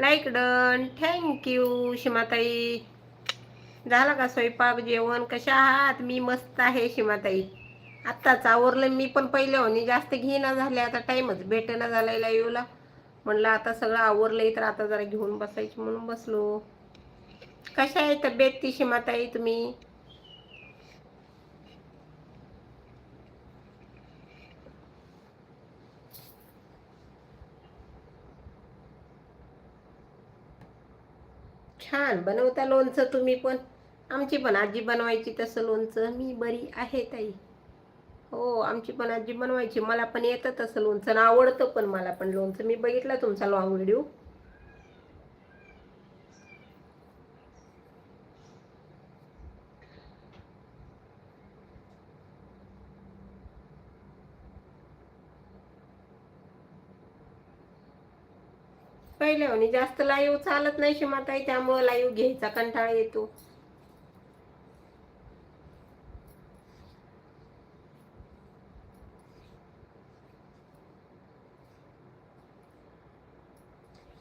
Like done thank you शिमाताई झाला का स्वयंपाक जेवण? कशा आहात? मी मस्त आहे शिमाताई आत्ताच आवरलं मी पण पहिले होणी. जास्त घेणं झाले आता टाईमच भेटेना झालाय लाईव्हला. म्हणलं आता सगळं आवरलंय तर आता जरा घेऊन बसायची म्हणून बसलो. कशा आहे तब्येत ती शिमाताई तुम्ही? छान बनवता लोणचं तुम्ही पण. आमची पण आजी बनवायची तसं लोणचं. मी बरी आहे ताई. हो आमची पण आजी बनवायची. मला पण येतं तसं लोणचं आवडतं पण मला पण लोणचं. मी बघितलं तुमचा लॉंग व्हिडिओ पहिले आणि जास्त लाईव्ह चालत नाही शिमाताई त्यामुळे लाईव्ह घ्यायचा कंटाळा येतो.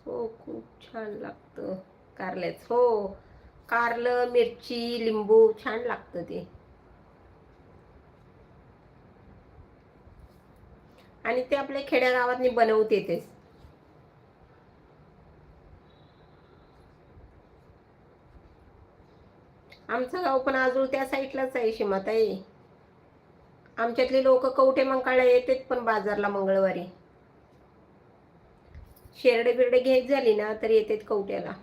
हो खूप छान लागतं कारल्याच. हो कारलं मिरची लिंबू छान लागतं ते. आणि ते आपल्या खेड्या गावातनी बनवते तेच. आमचं गाव पण आजूळ त्या साईडलाच आहे शिमाताई. आमच्यातले लोक कवठे मंकाळला येतात पण बाजारला मंगळवारी. शेरडे बिरडे घ्यायच झाली ना तर येतात कवट्याला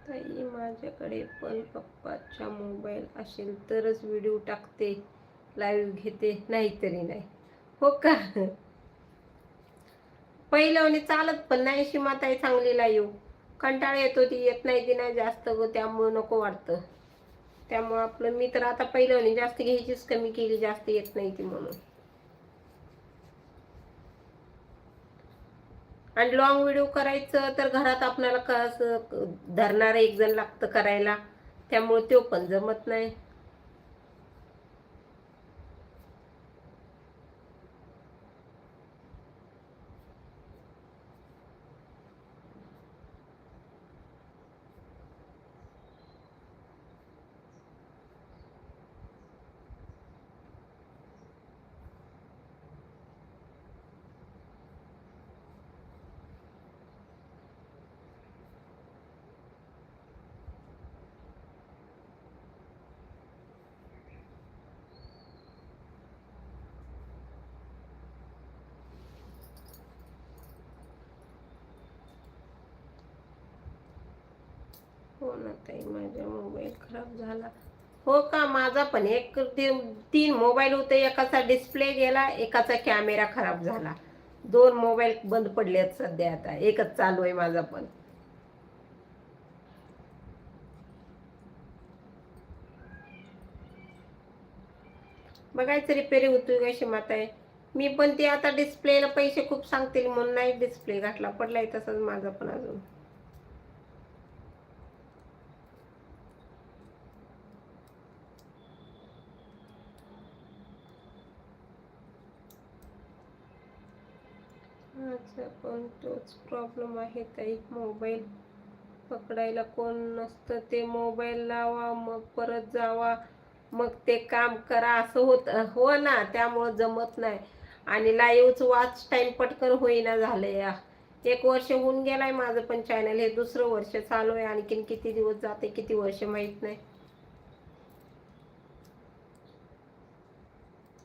ताई माझ्याकडे पण पप्पाचा मोबाईल असेल तरच व्हिडिओ टाकते लाईव्ह घेते नाहीतरी नाही. हो का? पहिलं चालत पण नाही शिमाताई चांगली लाईव्ह कंटाळा येतो ती येत नाही ती नाही जास्त ग त्यामुळं नको वाटतं. त्यामुळं आपलं मी तर आता पहिलं जास्त घ्यायचीच कमी केली जास्त येत नाही ती म्हणून. आणि लॉंग व्हिडिओ करायचं तर घरात आपल्याला कसं धरणारं एक जण लागतं करायला त्यामुळे तो पण जमत नाही. हो ना ताई माझा मोबाईल खराब झाला. हो का? माझा पण एक तीन तीन मोबाईल होते. एकाचा डिस्प्ले गेला एकाचा कॅमेरा खराब झाला. दोन मोबाईल बंद पडले आहेत सध्या आता. एकच चालू आहे माझा पण. बघायचं रिपेअरी होतोय का शिमात आहे मी पण ते आता डिस्प्लेला पैसे खूप सांगतील म्हणून नाही डिस्प्ले घातला. पडलाय तसंच माझा पण अजून. माझा पण तोच प्रॉब्लेम आहे ताई. मोबाईल पकडायला कोण नसतं. ते मोबाईल लावा मग परत जावा. मग ते काम करा. असं होत हो ना त्यामुळं जमत नाही. आणि लाईव्हच वाच टाईम पटकन होईना झालं या. एक वर्ष होऊन गेलाय माझं पण चॅनल हे दुसरं वर्ष चालू आहे. आणखीन किती दिवस जाते किती वर्ष माहीत नाही.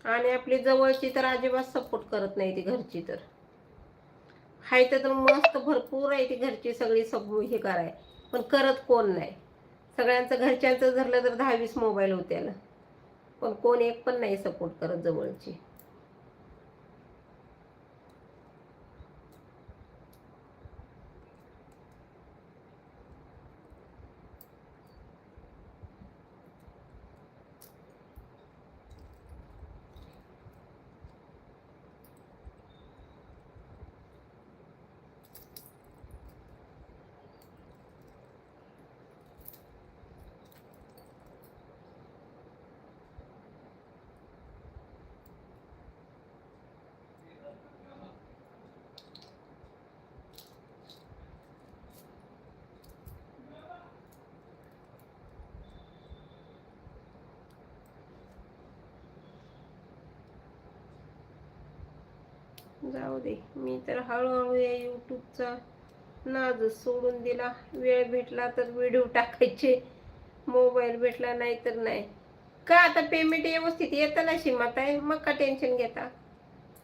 आणि आपली जवळची तर अजिबात सपोर्ट करत नाही ती घरची तर. हाय तर मस्त भरपूर आहे ती घरची सगळी सब हे कराय. पण करत कोण नाही. सगळ्यांचं घरच्यांचं धरलं तर दहा वीस मोबाईल होत्याला. पण कोण एक पण नाही सपोर्ट करत जवळची. जाऊ दे. मी तर हळूहळू या यूट्यूबचा नाज सोडून दिला. वेळ भेटला तर व्हिडिओ टाकायचे. मोबाईल भेटला नाही तर नाही. का आता पेमेंट व्यवस्थित येतं ना शिमात आहे मग का टेन्शन घेता?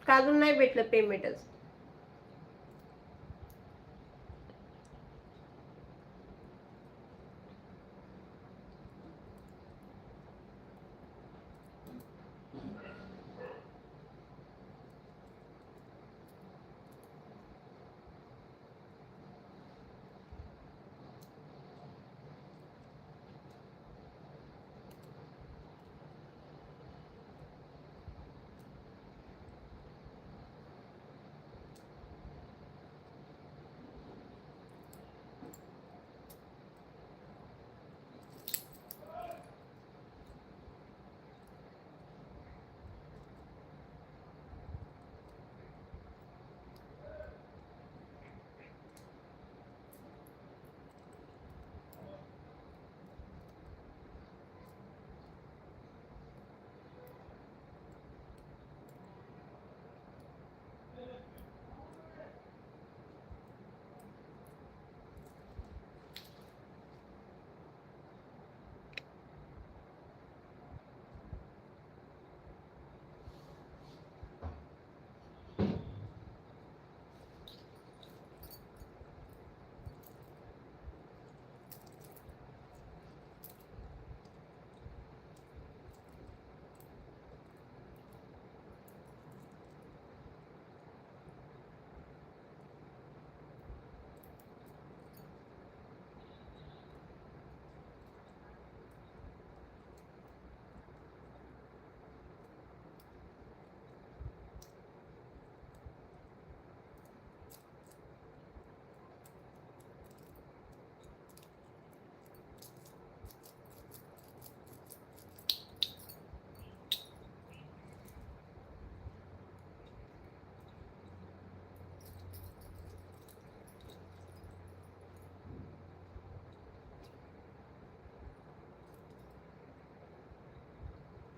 का अजून नाही भेटलं पेमेंटच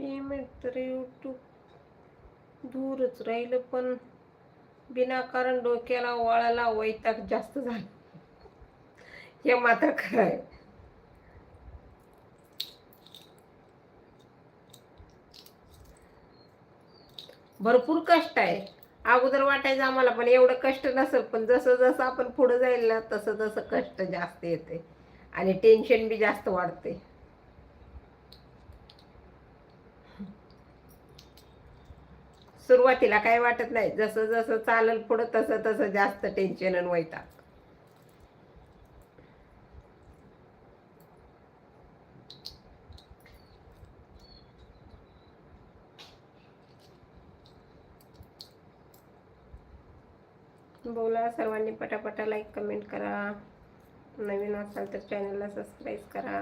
पेमेंट तर यूट्यूब दूरच राहिलं पण विनाकारण डोक्याला वळाला वैताग जास्त झाला. हे मात्र खरं आहे. भरपूर कष्ट आहे. अगोदर वाटायचं आम्हाला पण एवढं कष्ट नसेल पण जसं जसं आपण पुढे जाईल ना तसं तसं कष्ट जास्त येते. आणि टेन्शन बी जास्त वाढते. सुरुवातीला काय वाटत नाही. जसं जसं चालल पुढं तसं तसं जास्त टेन्शन आणि वैताग. बोला सर्वांनी पटापटा लाईक कमेंट करा. नवीन असाल तर चॅनलला सबस्क्राईब करा.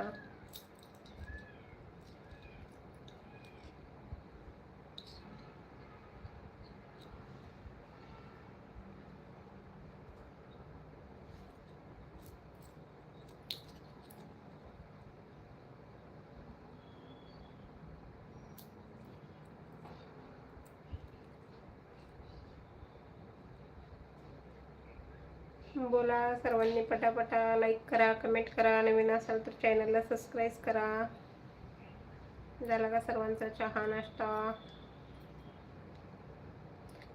करा. सर्वांनी पटापटा लाईक करा कमेंट करा. नवीन असाल तर चॅनलला सबस्क्राईब करा. झाला का सर्वांचा चहा नाश्ता?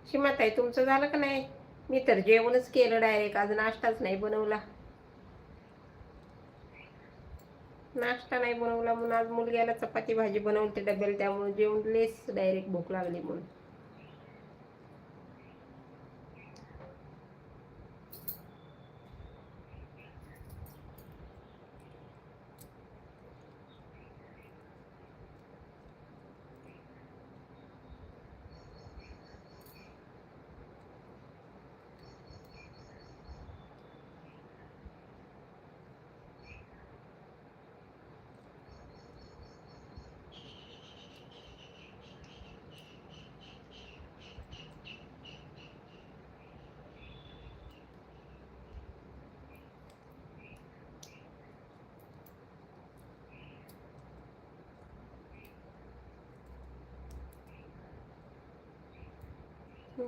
शिमाताई आहे तुमचं झालं का नाही? मी तर जेवणच केलं डायरेक्ट आज नाश्ताच नाही बनवला. नाश्ता नाही बनवला म्हणून आज मुलग्याला चपाती भाजी बनवते डब्याला त्यामुळे जेवण लेस डायरेक्ट भूक लागली म्हणून.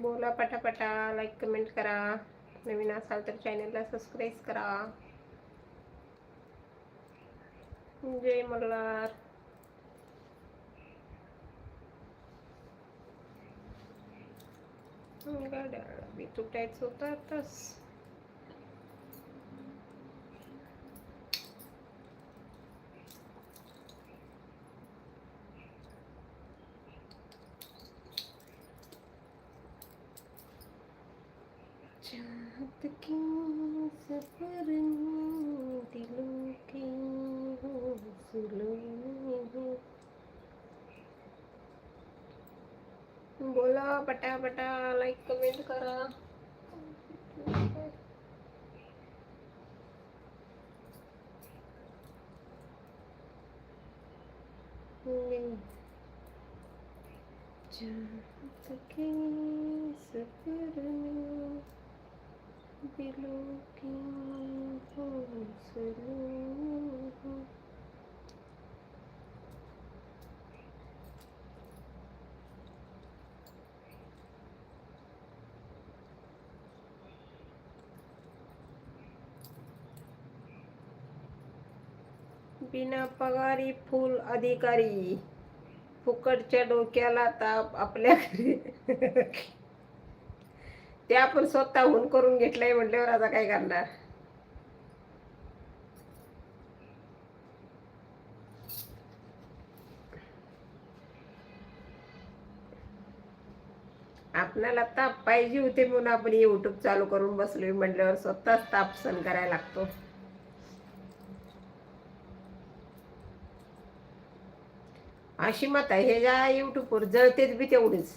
बोला पटापटा लाईक कमेंट करा. नवीन असाल तर चॅनलला सबस्क्राईब करा. जय मल्हार. गाड्या बी तुटायचं होतं आताच. चाहत की सफर में दिलों की हौसलों में बोला पटापटा लाईक कमेंट करा चाहत के सफर में बिना पगारी फुल अधिकारी फुकटच्या डोक्याला ताप घरी ते आपण स्वतःहून करून घेतलंय म्हटल्यावर आता काय करणार? आपल्याला ताप पाहिजे होते म्हणून आपण युट्यूब चालू करून बसलोय म्हटल्यावर स्वतःच ताप सहन करायला लागतो. अशी मत आहे हे ज्या युट्यूबवर जळतेच बी तेवढीच.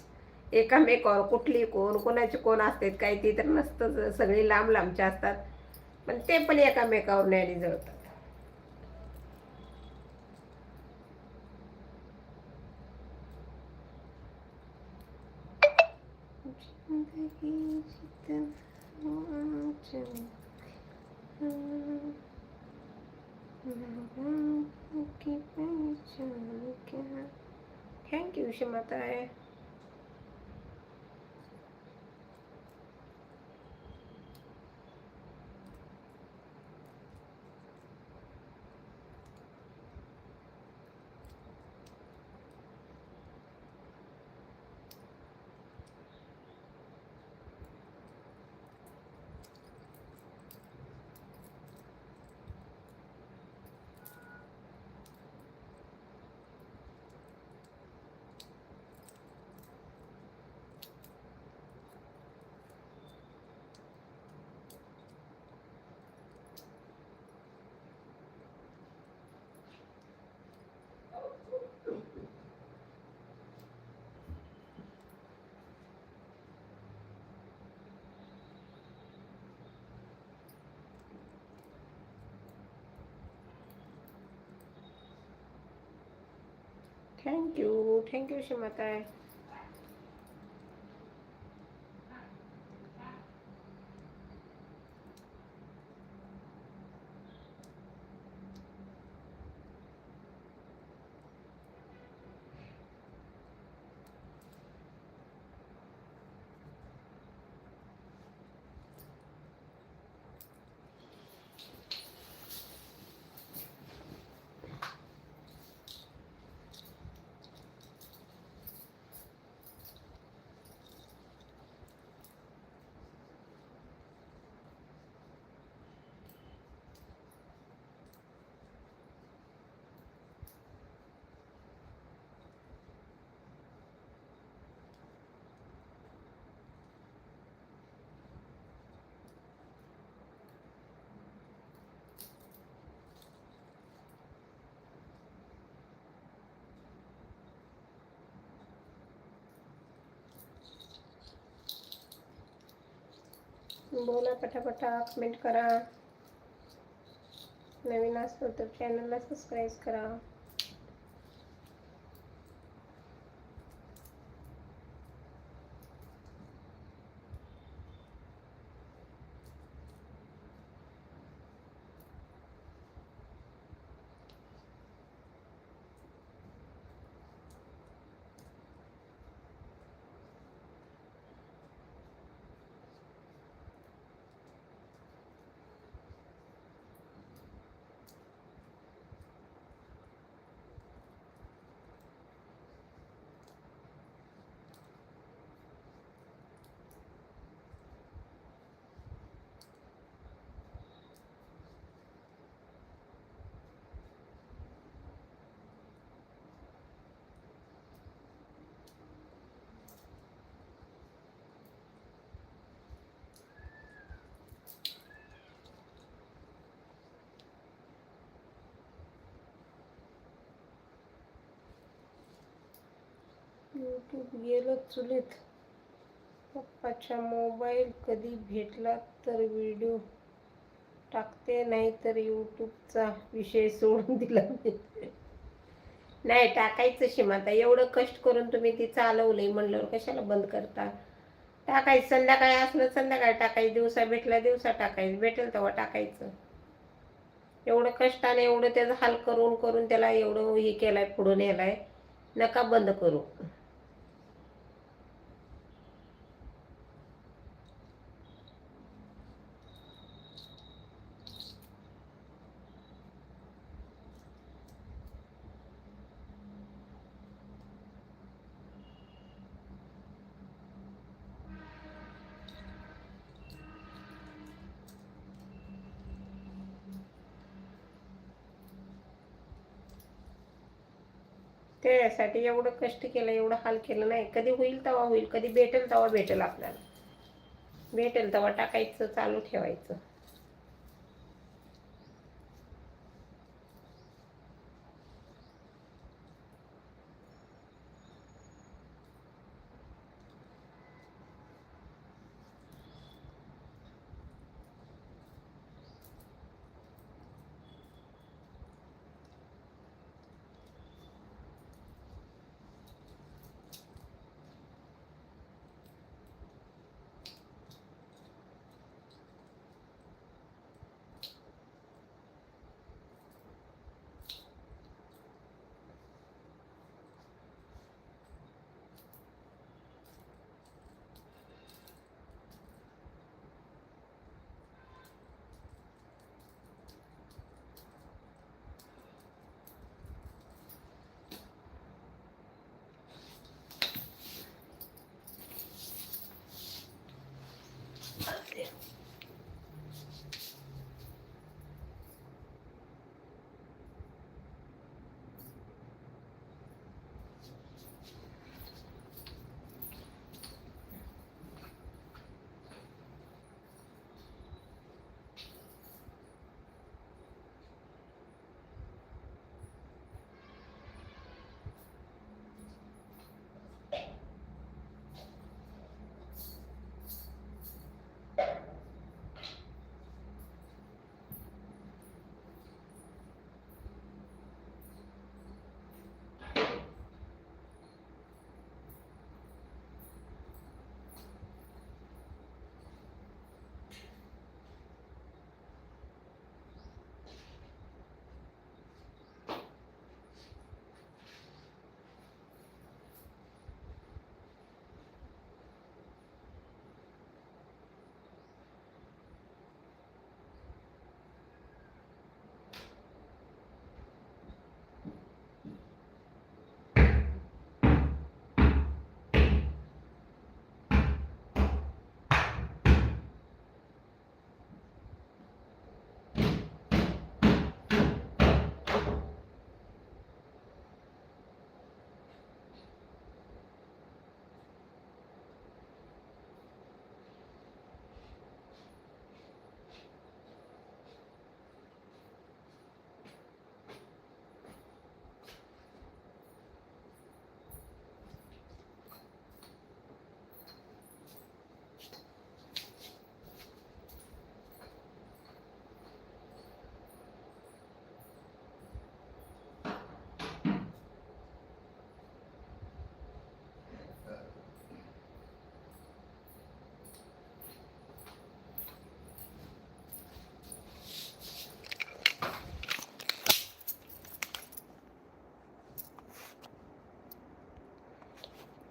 एकामेकावर कुठली कोण कोणाचे कोण असतात काही ते तर नसतं सगळे लांब लांबचे असतात. पण ते पण एकामेकावर न्यायने जळतात. जिंदगी जितना की थँक्यू क्षमता थँक्यू थँक्यू क्षमता बोला पटापटा कमेंट करा. नवीन असतो तर चॅनलला सबस्क्राईब करा. यूट्यूब गेलं चुलीत. पप्पाच्या मोबाईल कधी भेटला तर व्हिडिओ टाकते नाही तर यूट्यूबचा विषय सोडून दिला नाही टाकायचं शिमाता एवढं कष्ट करून तुम्ही ती चालवलंय म्हणल्यावर कशाला बंद करता? टाकायचं संध्याकाळी असलं संध्याकाळी टाकायचं दिवसा भेटला दिवसा टाकायचं भेटेल तेव्हा टाकायचं. एवढं कष्टाने एवढं त्याचं हाल करून करून त्याला एवढं हे केलाय पुढून नेलाय नका बंद करू. त्यासाठी एवढं कष्ट केलं एवढं हाल केलं नाही. कधी होईल तेव्हा होईल कधी भेटेल तेव्हा भेटेल आपल्याला. भेटेल तेव्हा टाकायचं चालू ठेवायचं.